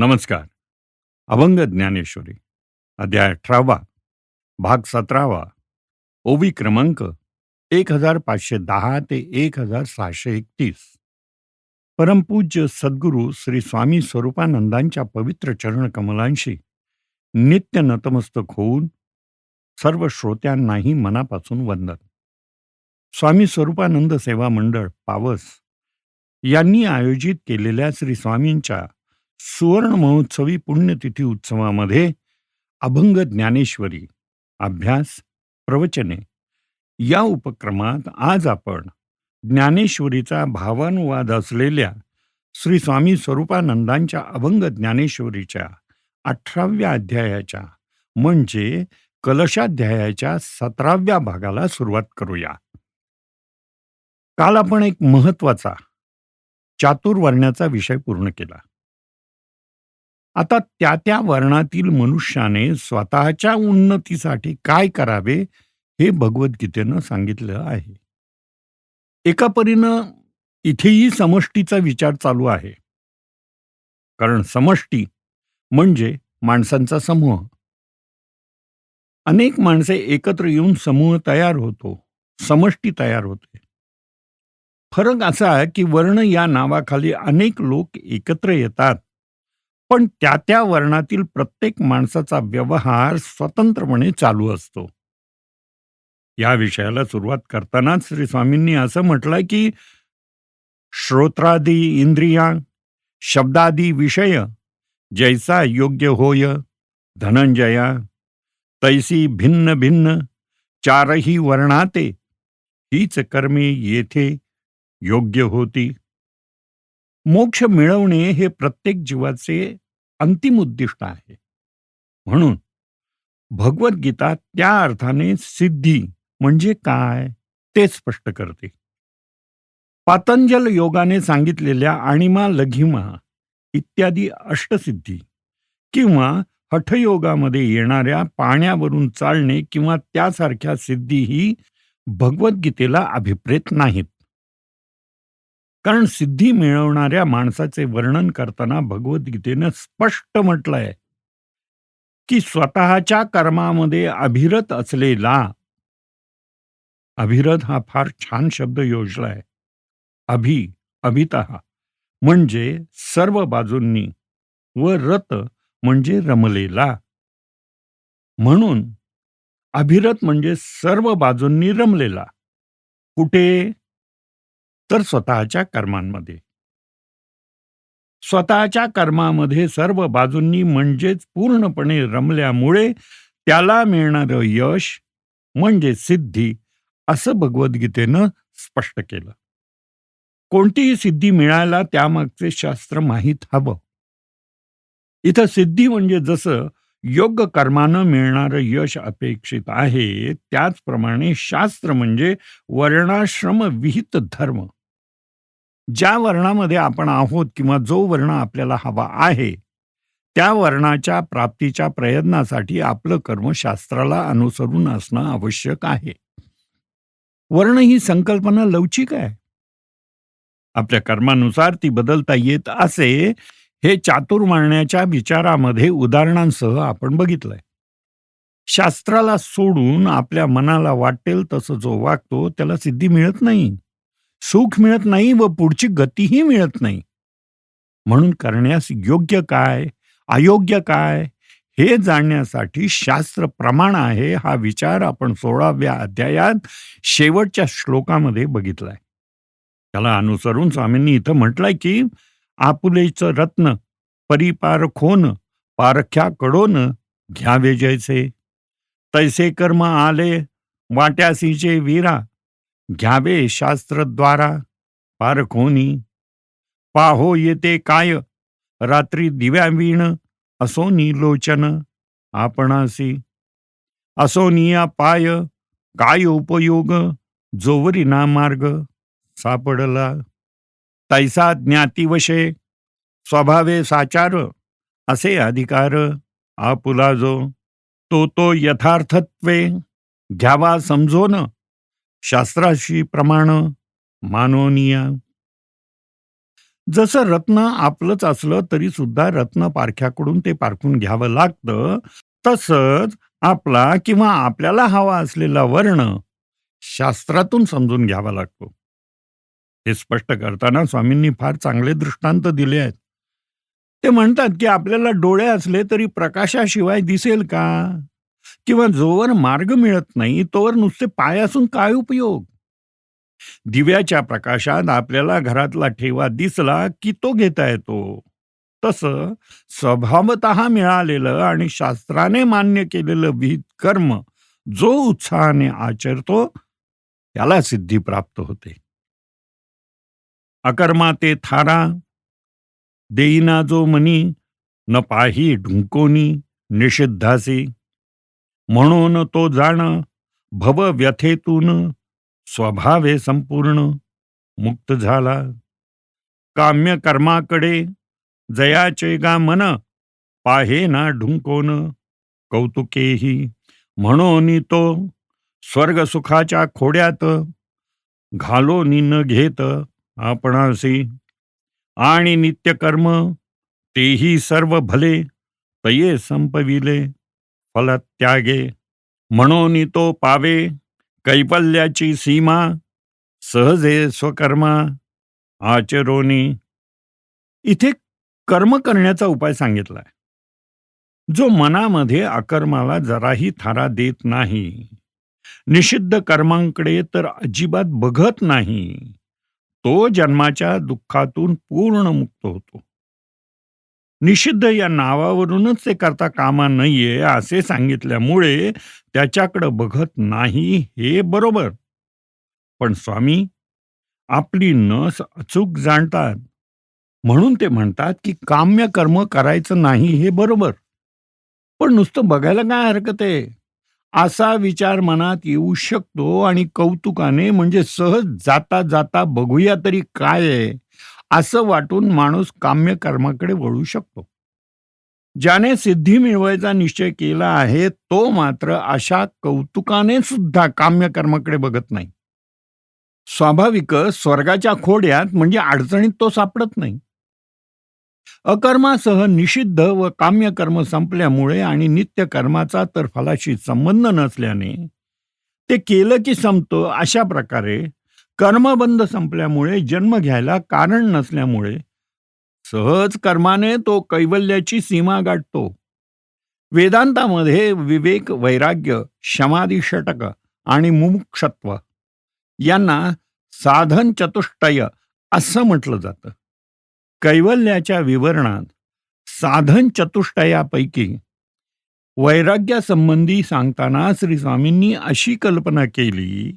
नमस्कार. अभंग ज्ञानेश्वरी अध्याय अठरावा भाग सतरावा ओवी क्रमांक एक हजार पाचशे दहा ते एक हजार सहाशे एकतीस. परमपूज्य सद्गुरू श्री स्वामी स्वरूपानंदांच्या पवित्र चरण कमलांशी नित्य नतमस्तक होऊन सर्व श्रोत्यांनाही मनापासून वंदन. स्वामी स्वरूपानंद सेवा मंडळ पावस यांनी आयोजित केलेल्या श्री स्वामींच्या सुवर्ण महोत्सवी पुण्यतिथी उत्सवामध्ये अभंग ज्ञानेश्वरी अभ्यास प्रवचने या उपक्रमात आज आपण ज्ञानेश्वरीचा भावानुवाद असलेल्या श्री स्वामी स्वरूपानंदांच्या अभंग ज्ञानेश्वरीच्या अठराव्या अध्यायाच्या म्हणजे कलशाध्यायाच्या सतराव्या भागाला सुरुवात करूया. काल आपण एक महत्त्वाचा चातुर्वर्ण्याचा विषय पूर्ण केला. आता त्या त्या वर्णातील मनुष्याने स्वतःच्या उन्नतीसाठी काय करावे हे भगवद्गीतेनं सांगितलं आहे. एका परीनं इथेही समष्टीचा विचार चालू आहे. कारण समष्टी म्हणजे माणसांचा समूह. अनेक माणसे एकत्र येऊन समूह तयार होतो समष्टी तयार होते. फरक असा आहे की वर्ण या नावाखाली अनेक लोक एकत्र येतात पण त्या त्या वर्णातील प्रत्येक माणसाचा व्यवहार स्वतंत्रपणे चालू असतो. या विषयाला सुरुवात करतानाच श्री स्वामींनी असं म्हटलंय की श्रोत्रादी इंद्रिया शब्दादी विषय जैसा योग्य होय धनंजया तैसी भिन्न भिन्न चारही वर्णाते हीच कर्मे येथे योग्य होती. मोक्ष मिळवणे हे प्रत्येक जीवाचे अंतिम उद्दिष्ट आहे. म्हणून भगवद्गीता त्या अर्थाने सिद्धी म्हणजे काय ते स्पष्ट करते. पातंजल योगाने सांगितलेल्या आणिमा लघिमा इत्यादी अष्टसिद्धी किंवा हठयोगामध्ये येणाऱ्या पाण्यावरून चालणे किंवा त्यासारख्या सिद्धीही भगवद्गीतेला अभिप्रेत नाहीत. कारण सिद्धी मिळवणाऱ्या माणसाचे वर्णन करताना भगवद्गीतेनं स्पष्ट म्हटलंय की स्वतःच्या कर्मामध्ये अभिरत असलेला अभिरत हा फार छान शब्द योजलाय अभि अभित म्हणजे सर्व बाजूंनी व रत म्हणजे रमलेला. म्हणून अभिरत म्हणजे सर्व बाजूंनी रमलेला. कुठे? तर स्वतःच्या कर्मांमध्ये. स्वतःच्या कर्मामध्ये सर्व बाजूंनी म्हणजेच पूर्णपणे रमल्यामुळे त्याला मिळणारं यश म्हणजे सिद्धी असं भगवद्गीतेनं स्पष्ट केलं. कोणतीही सिद्धी मिळायला त्यामागचे शास्त्र माहीत हवं. इथं सिद्धी म्हणजे जसं योग्य कर्मानं मिळणारं यश अपेक्षित आहे त्याचप्रमाणे शास्त्र म्हणजे वर्णाश्रम विहित धर्म. ज्या वर्णामध्ये आपण आहोत किंवा जो वर्ण आपल्याला हवा आहे त्या वर्णाच्या प्राप्तीच्या प्रयत्नासाठी आपलं कर्म शास्त्राला अनुसरून असणं आवश्यक आहे. वर्ण ही संकल्पना लवचिक आहे. आपल्या कर्मानुसार ती बदलता येत असे हे चातुर्मारण्याच्या विचारामध्ये उदाहरणांसह आपण बघितलंय. शास्त्राला सोडून आपल्या मनाला वाटेल तसं जो वागतो त्याला सिद्धी मिळत नाही. सुख मिळत नाही व पुढची गतीही मिळत नाही. म्हणून करण्यास योग्य काय अयोग्य काय हे जाणण्यासाठी शास्त्र प्रमाण आहे हा विचार आपण सोळाव्या अध्यायात शेवटच्या श्लोकामध्ये बघितलाय. त्याला अनुसरून स्वामींनी इथं म्हटलंय की आपुलेचं रत्न परिपार खोन पारख्या कडोन घ्यावे जैसे. तैसे कर्म आले वाट्यासीचे वीरा घ्यावे शास्त्रद्वारा? पारखोनी पाहो येते काय? रात्री दिव्यावीण असोनी लोचन आपणासी. असोनिया पाय काय उपयोग? जोवरी ना मार्ग सापडला. तैसा ज्ञातीवशे स्वभावे साचार असे अधिकार आपुला जो. तो तो यथार्थत्वे घ्यावा समजोन शास्त्राशी प्रमाण मानवनीय जसं रत्न आपलंच असलं तरी सुद्धा रत्न पारख्याकडून ते पारखून घ्यावं लागतं, तसंच आपला किंवा आपल्याला हवा असलेला वर्ण शास्त्रातून समजून घ्यावा लागतो. हे स्पष्ट करताना स्वामींनी फार चांगले दृष्टांत दिले आहेत. ते म्हणतात, की आपल्याला डोळे असले तरी प्रकाशाशिवाय दिसेल का? किंवा जोवर मार्ग मिळत नाही, तोवर नुसते पाय असून काय उपयोग? दिव्याच्या प्रकाशात आपल्याला घरातला ठेवा दिसला, की तो घेता येतो. तसं स्वभावतः मिळालेलं आणि शास्त्राने मान्य केलेलं विहित कर्म जो उत्साहाने आचरतो, त्याला सिद्धी प्राप्त होते. अकर्मा ते थारा, देईना जो मनी, न पाही ढुंकोनी निषिद्धासी. म्हणून तो जाण भव व्यथेतून स्वभावे संपूर्ण मुक्त झाला. काम्य कर्माकडे जयाचे गा मन पाहे ना ढुंकोन कौतुकेही. म्हणून तो स्वर्ग सुखाच्या खोड्यात घालोनी न घेत आपणासी. आणि नित्यकर्म तेही सर्व भले तये संपविले. फलत्यागे म्हणून तो पावे कैवल्याची सीमा सहजे स्वकर्मा आचरोनी. इथे कर्म करण्याचा उपाय सांगितलाय. जो मनामध्ये अकर्माला जराही थारा देत नाही निषिद्ध कर्मांकडे तर अजिबात बघत नाही तो जन्माच्या दुःखातून पूर्ण मुक्त होतो. निषिद्ध या नावावरूनच ते करता कामा नाहीये असे सांगितल्यामुळे त्याच्याकडं बघत नाही हे बरोबर. पण स्वामी आपली नस अचूक जाणतात. म्हणून ते म्हणतात की काम्य कर्म करायचं नाही हे बरोबर. पण नुसतं बघायला काय हरकत आहे? असा विचार मनात येऊ शकतो आणि कौतुकाने म्हणजे सहज जाता जाता बघूया तरी काय आहे. असं वाटून माणूस काम्य कर्माकडे वळू शकतो. ज्याने सिद्धी मिळवायचा निश्चय केला आहे तो मात्र अशा कौतुकाने सुद्धा काम्य कर्माकडे बघत नाही. स्वाभाविक स्वर्गाच्या खोड्यात म्हणजे अडचणीत तो सापडत नाही. अकर्मासह निषिद्ध व काम्य कर्म संपल्यामुळे आणि नित्य कर्माचा तर फलाशी संबंध नसल्याने ते केलं की संपतं अशा प्रकारे कर्मबंध संपल्यामुळे जन्म घ्यायला कारण नसल्यामुळे सहज कर्माने तो कैवल्याची सीमा गाठतो. वेदांतामध्ये विवेक वैराग्य क्षमादी षटक आणि मुमुक्षत्व यांना साधन चतुष्टय असं म्हटलं जातं. कैवल्याच्या विवरणात साधन चतुष्टयापैकी वैराग्यासंबंधी सांगताना श्री स्वामींनी अशी कल्पना केली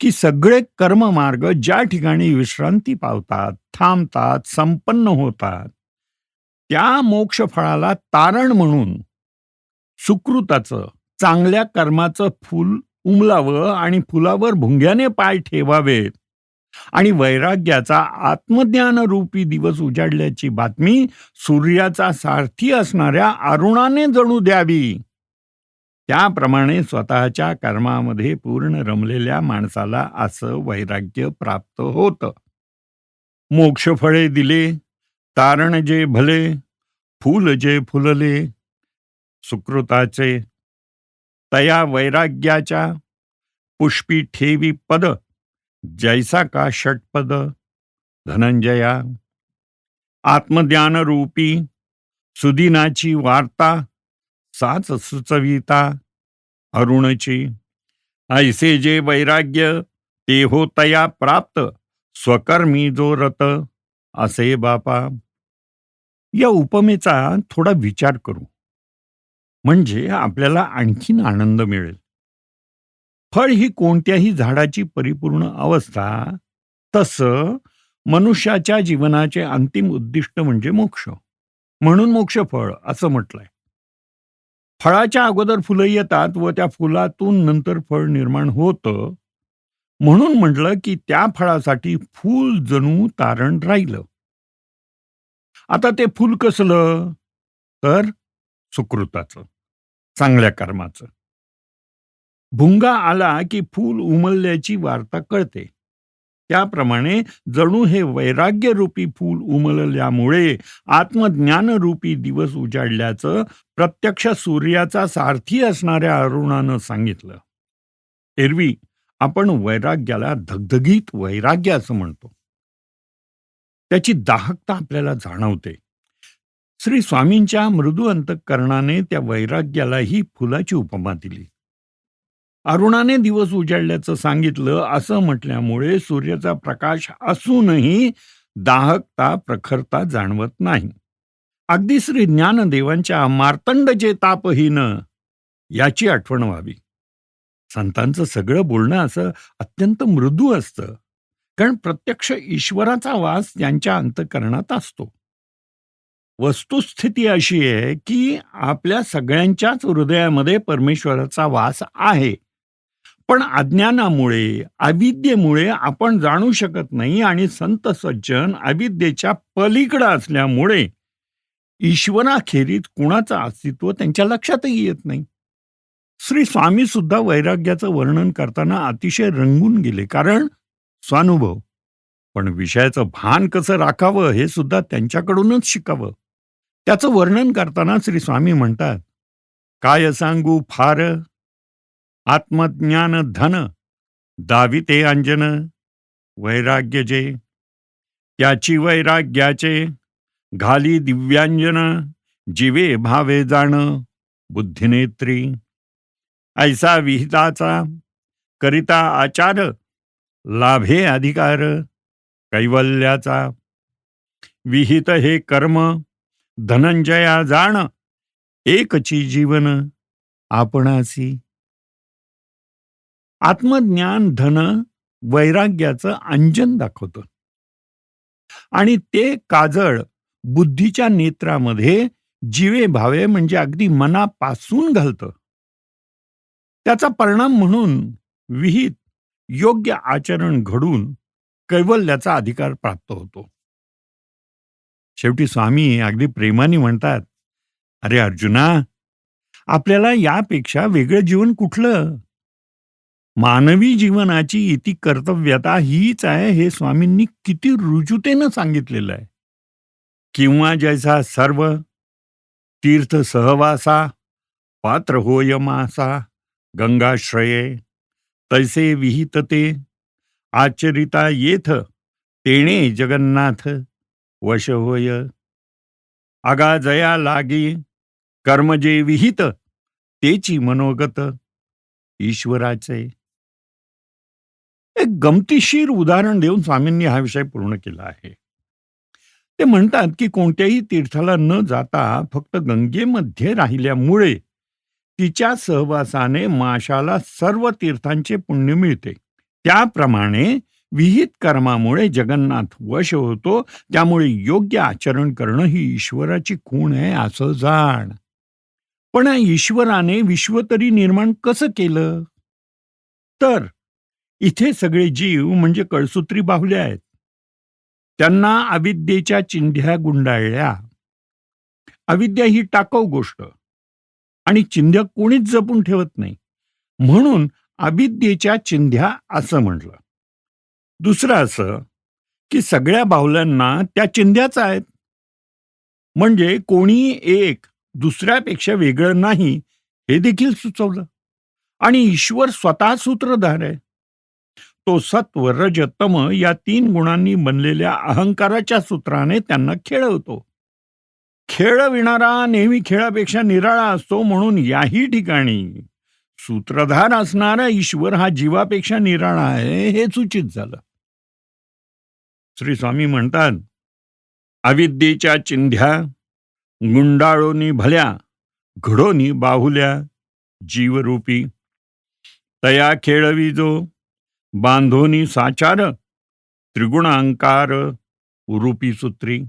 की सगळे कर्ममार्ग ज्या ठिकाणी विश्रांती पावतात थांबतात संपन्न होतात त्या मोक्षफळाला तारण म्हणून सुकृताचं चांगल्या कर्माचं फूल उमलावं आणि फुलावर भुंग्याने पाय ठेवावेत. आणि वैराग्याचा आत्मज्ञान रूपी दिवस उजाडल्याची बातमी सूर्याचा सारथी असणाऱ्या अरुणाने जणू द्यावी. त्याप्रमाणे स्वतःच्या कर्मामध्ये पूर्ण रमलेल्या माणसाला असं वैराग्य प्राप्त होतं. मोक्षफळे दिले तारण जे भले फूल जे फुलले सुकृताचे तया वैराग्याच्या पुष्पी ठेवी पद जैसा का षटपद धनंजया आत्मज्ञानरूपी सुदिनाची वार्ता साच सुचविता अरुणची. ऐसे जे वैराग्य ते हो तया प्राप्त स्वकर्मी जो रत असे बापा. या उपमेचा थोडा विचार करू. म्हणजे आपल्याला आणखीन आनंद मिळेल. फळ ही कोणत्याही झाडाची परिपूर्ण अवस्था तस मनुष्याच्या जीवनाचे अंतिम उद्दिष्ट म्हणजे मोक्ष. म्हणून मोक्ष फळ असं म्हटलंय. फळाच्या अगोदर फुलं येतात व त्या फुलातून नंतर फळ निर्माण होतं. म्हणून म्हटलं की त्या फळासाठी फूल जणू तारण राहिलं. आता ते फूल कसलं? तर सुकृताचं चांगल्या कर्माचं. भुंगा आला की फूल उमलल्याची वार्ता कळते. त्याप्रमाणे जणू हे वैराग्यरूपी फूल उमलल्यामुळे आत्मज्ञानरूपी दिवस उजाडल्याचं प्रत्यक्ष सूर्याचा सारथी असणाऱ्या अरुणानं सांगितलं. एरवी आपण वैराग्याला धगधगीत वैराग्य असं म्हणतो. त्याची दाहकता आपल्याला जाणवते. श्री स्वामींच्या मृदू अंतकरणाने त्या वैराग्यालाही फुलाची उपमा दिली. अरुणाने दिवस उजाडल्याचं सांगितलं असं म्हटल्यामुळे सूर्याचा प्रकाश असूनही दाहकता प्रखरता जाणवत नाही. अगदी श्री ज्ञानदेवांच्या मार्तंड जे तापहीन याची आठवण व्हावी. संतांचं सगळं बोलणं असं अत्यंत मृदू असतं कारण प्रत्यक्ष ईश्वराचा वास त्यांच्या अंतकरणात असतो. वस्तुस्थिती अशी आहे की आपल्या सगळ्यांच्याच हृदयामध्ये परमेश्वराचा वास आहे. पण अज्ञानामुळे अविद्येमुळे आपण जाणू शकत नाही आणि संत सज्जन अविद्येच्या पलीकडं असल्यामुळे ईश्वराखेरीज कुणाचं अस्तित्व त्यांच्या लक्षातही येत नाही. श्री स्वामी सुद्धा वैराग्याचं वर्णन करताना अतिशय रंगून गेले. कारण स्वानुभव पण विषयाचं भान कसं राखावं हे सुद्धा त्यांच्याकडूनच शिकावं. त्याचं वर्णन करताना श्री स्वामी म्हणतात काय सांगू फार आत्मज्ञान धन दाविते अंजन वैराग्य जे त्याची वैराग्याचे घाली दिव्यांजन जीवे भावे जाण बुद्धिनेत्री. ऐसा विहिताचा करिता आचार लाभे अधिकार कैवल्याचा. विहित हे कर्म धनंजया जाण एकची जीवन आपणासी. आत्मज्ञान धन वैराग्याचं अंजन दाखवतं. आणि ते काजळ बुद्धीच्या नेत्रामध्ये जीवे भावे म्हणजे अगदी मनापासून घालतं. त्याचा परिणाम म्हणून विहित योग्य आचरण घडून कैवल्याचा अधिकार प्राप्त होतो. शेवटी स्वामी अगदी प्रेमाने म्हणतात अरे अर्जुना आपल्याला यापेक्षा वेगळं जीवन कुठलं? मानवी जीवनाची इति कर्तव्यता हीच आहे हे स्वामींनी किती रुजुतेनं सांगितलेलं आहे. किंवा जैसा सर्व तीर्थ सहवासा पात्र होय मासा गंगाश्रये तैसे विहित ते आचरिता येथ तेणे जगन्नाथ वश होय. आगा जया लागी कर्म जे विहित तेची मनोगत ईश्वराचे एक गमतीशीर उदाहरण देऊन स्वामींनी हा विषय पूर्ण केला आहे. ते म्हणतात की कोणत्याही तीर्थाला न जाता फक्त गंगेमध्ये राहिल्यामुळे तिच्या सहवासाने माशाला सर्व तीर्थांचे पुण्य मिळते. त्याप्रमाणे विहित कर्मामुळे जगन्नाथ वश होतो त्यामुळे योग्य आचरण करणं ही ईश्वराची खूण आहे असं जाण. पण ईश्वराने विश्व तरी निर्माण कसं केलं? तर इथे सगळे जीव म्हणजे कळसूत्री बाहुले आहेत. त्यांना अविद्येच्या चिंध्या गुंडाळल्या. अविद्या ही टाकाऊ गोष्ट. आणि चिंध्या कोणीच जपून ठेवत नाही. म्हणून अविद्येच्या चिंध्या असं म्हटलं. दुसरं असं की सगळ्या बाहुल्यांना त्या चिंध्याच आहेत. म्हणजे कोणी एक दुसऱ्यापेक्षा वेगळं नाही हे देखील सुचवलं. आणि ईश्वर स्वतः सूत्रधार आहे. तो सत्व रज तम या तीन गुणांनी बनलेल्या अहंकाराच्या सूत्राने त्यांना खेळवतो. खेळविणारा नेहमी खेळापेक्षा निराळा असतो म्हणून याही ठिकाणी सूत्रधार असणारा ईश्वर हा जीवापेक्षा निराळा आहे हे सूचित झालं. श्री स्वामी म्हणतात अविद्येच्या चिंध्या गुंडाळोनी भल्या घडोनी बाहुल्या जीवरूपी तया खेळवी जो बांधोनी साचार त्रिगुणांकार उरुपी सूत्री.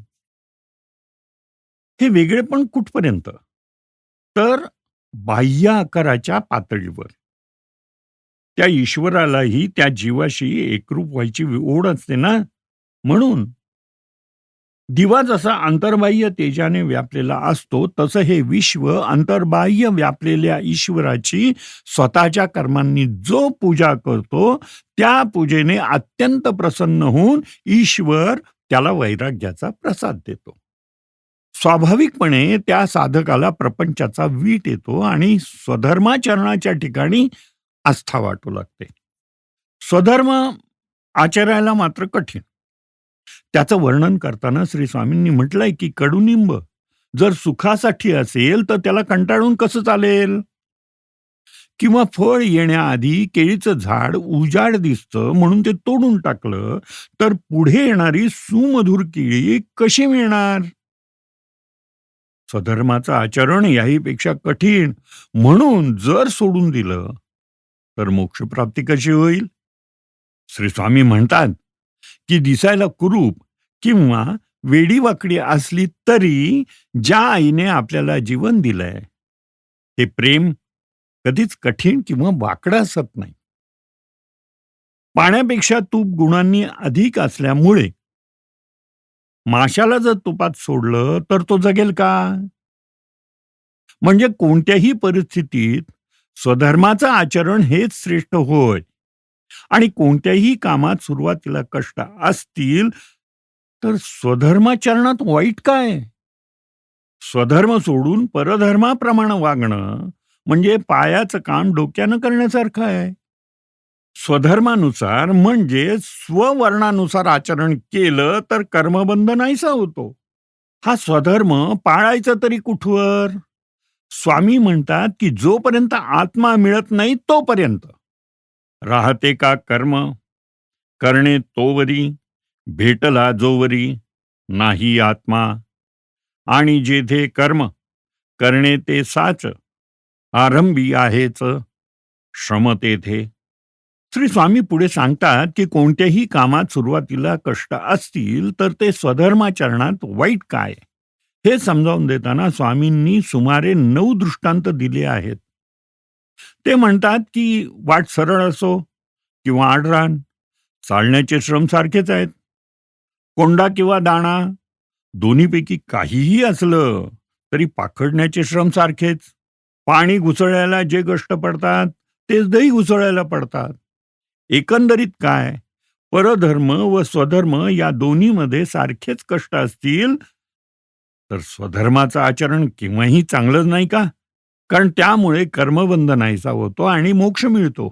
हे वेगळे पण कुठपर्यंत? तर बाह्य आकाराच्या पातळीवर. त्या ईश्वरालाही त्या जीवाशी एकरूप व्हायची ओढ असते ना? म्हणून दिवा जसा अंतर्बाह्य तेजाने व्यापलेला असतो तसं हे विश्व अंतर्बाह्य व्यापलेल्या ईश्वराची स्वतःच्या कर्मांनी जो पूजा करतो त्या पूजेने अत्यंत प्रसन्न होऊन ईश्वर त्याला वैराग्याचा प्रसाद देतो. स्वाभाविकपणे त्या साधकाला प्रपंचाचा वीट येतो आणि स्वधर्माचरणाच्या ठिकाणी आस्था वाटू लागते. स्वधर्म आचरायला मात्र कठीण. त्याचं वर्णन करताना श्री स्वामींनी म्हटलंय की कडुनिंब जर सुखासाठी असेल तर त्याला कंटाळून कसं चालेल? किंवा फळ येण्याआधी केळीचं झाड उजाड दिसतं म्हणून ते तोडून टाकलं तर पुढे येणारी सुमधुर केळी कशी मिळणार? स्वधर्माचं आचरण याहीपेक्षा कठीण. म्हणून जर सोडून दिलं तर मोक्षप्राप्ती कशी होईल? श्री स्वामी म्हणतात जी दिसायला कुरूप किंवा वेडीवाकडी असली तरी ज्या आईने आपल्याला जीवन दिलंय ते प्रेम कधीच कठीण किंवा वाकडं असत नाही. पाण्यापेक्षा तूप गुणांनी अधिक असल्यामुळे माशाला जर तुपात सोडलं तर तो जगेल का? म्हणजे कोणत्याही परिस्थितीत स्वधर्माचं आचरण हेच श्रेष्ठ होय. आणि कोणत्याही कामात सुरुवातीला कष्ट असतील तर स्वधर्माचरणात वाईट काय? स्वधर्म सोडून परधर्माप्रमाणे वागणं म्हणजे पायाचं काम डोक्यानं करण्यासारखं आहे. स्वधर्मानुसार म्हणजे स्ववर्णानुसार आचरण केलं तर कर्मबंध नाहीसा होतो. हा स्वधर्म पाळायचा तरी कुठवर? स्वामी म्हणतात की जोपर्यंत आत्मा मिळत नाही तोपर्यंत. राहते का कर्म? करणे तोवरी भेटला जोवरी नाही आत्मा. आणि जेथे कर्म करणे ते साच आरंभी आहेच श्रम तेथे. श्री स्वामी पुढे सांगतात की कोणत्याही कामात सुरुवातीला कष्ट असतील तर ते स्वधर्माचरणात वाईट काय? हे समजावून देताना स्वामींनी सुमारे नऊ दृष्टांत दिले आहेत. ते म्हणतात की वाट सरळ असो किंवा आडरान चालण्याचे श्रम सारखेच आहेत. कोंडा किंवा दाणा दोन्हीपैकी काहीही असलं तरी पाखडण्याचे श्रम सारखेच. पाणी घुसळायला जे कष्ट पडतात तेच दही घुसळायला पडतात. एकंदरीत काय? परधर्म व स्वधर्म या दोन्हीमध्ये सारखेच कष्ट असतील? तर स्वधर्माचं आचरण केव्हाही चांगलंच नाही का? कारण त्यामुळे कर्मबंध नाहीसा होतो आणि मोक्ष मिळतो.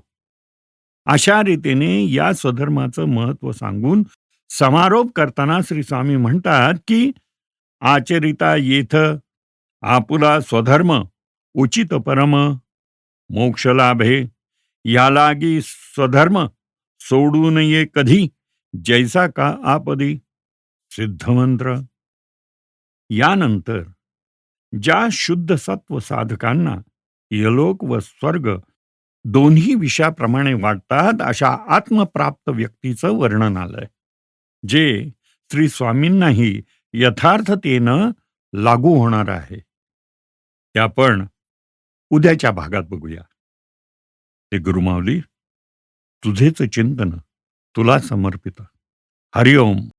अशा रीतीने या स्वधर्माचं महत्त्व सांगून समारोप करताना श्री स्वामी म्हणतात की आचरिता येथ आपुला स्वधर्म उचित परम मोक्ष लाभे यालागी स्वधर्म सोडू नये कधी जैसा का आपदी सिद्धमंत्र यानंतर ज्या शुद्ध सत्व साधकांना यलोक व स्वर्ग दोन्ही विषयाप्रमाणे वाटतात अशा आत्मप्राप्त व्यक्तीचं वर्णन आलंय. जे श्री स्वामींनाही यथार्थतेनं लागू होणार आहे. ते आपण उद्याच्या भागात बघूया. ते गुरुमावली तुझेच चिंतन तुला समर्पित. हरिओम.